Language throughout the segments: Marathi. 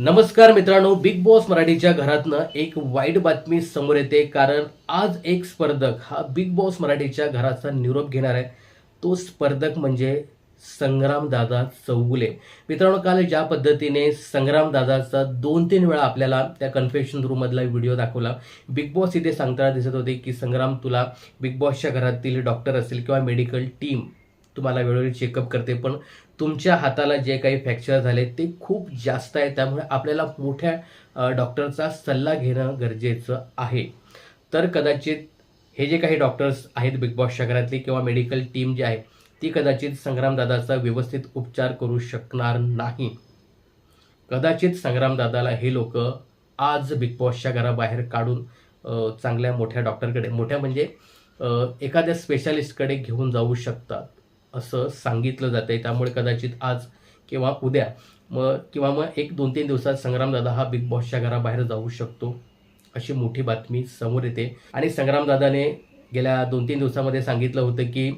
नमस्कार मित्रांनो बिग बॉस मराठीच्या घरातनं एक वाईट बातमी समोर येते कारण आज एक स्पर्धक हा बिग बॉस मराठीच्या घराचा निरोप घेणार आहे. तो स्पर्धक म्हणजे संग्रामदादा चौगुले. मित्रांनो काल ज्या पद्धतीने संग्रामदादाचा दोन तीन वेळा आपल्याला त्या कन्फेशन रूममधला व्हिडिओ दाखवला बिग बॉस इथे सांगताना दिसत होते की संग्राम तुला बिग बॉसच्या घरातील डॉक्टर असेल किंवा मेडिकल टीम तुम्हाला वेळोवेळी चेकअप करते पण तुमच्या हाताला जे काही फ्रॅक्चर झाले ते खूप जास्त आहे. त्यामुळे आपल्याला मोठ्या डॉक्टरचा सल्ला घेणं गरजेचं आहे. तर कदाचित हे जे काही डॉक्टर्स आहेत बिग बॉसच्या घरातली किंवा मेडिकल टीम जी आहे ती कदाचित संग्रामदादाचा व्यवस्थित उपचार करू शकणार नाही. कदाचित संग्रामदादाला हे लोक आज बिग बॉसच्या घराबाहेर काढून चांगल्या मोठ्या डॉक्टरकडे मोठ्या म्हणजे एखाद्या स्पेशालिस्टकडे घेऊन जाऊ शकतात. असं सांगितलं जातंय. त्यामुळे कदाचित आज किंवा उद्या मग किंवा मग एक दोन तीन दिवसात संग्रामदादा हा बिग बॉसच्या घराबाहेर जाऊ शकतो अशी मोठी बातमी समोर येते. आणि संग्रामदादाने गेल्या दोन तीन दिवसामध्ये सांगितलं होतं की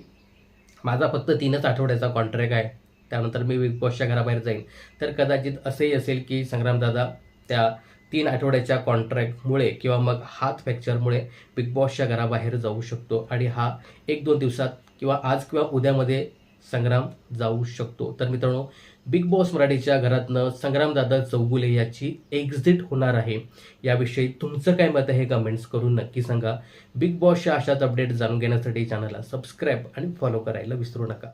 माझा फक्त तीनच आठवड्याचा कॉन्ट्रॅक्ट आहे. त्यानंतर मी बिग बॉसच्या घराबाहेर जाईन. तर कदाचित असंही असेल की संग्रामदादा त्या तीन आठवड्याच्या कॉन्ट्रॅक्टमुळे किंवा मग हात फ्रॅक्चरमुळे बिग बॉसच्या घराबाहेर जाऊ शकतो आणि हा एक दोन दिवसात किंवा आज किंवा उद्यामध्ये संग्राम जाऊ शकतो. तर मित्रांनो बिग बॉस मराठीच्या घरातनं संग्रामदादा चौगुले याची एक्झिट होणार आहे याविषयी तुमचं काय मत आहे कमेंट्स करून नक्की सांगा. बिग बॉसच्या अशाच अपडेट जाणून घेण्यासाठी चॅनलला सबस्क्राईब आणि फॉलो करायला विसरू नका.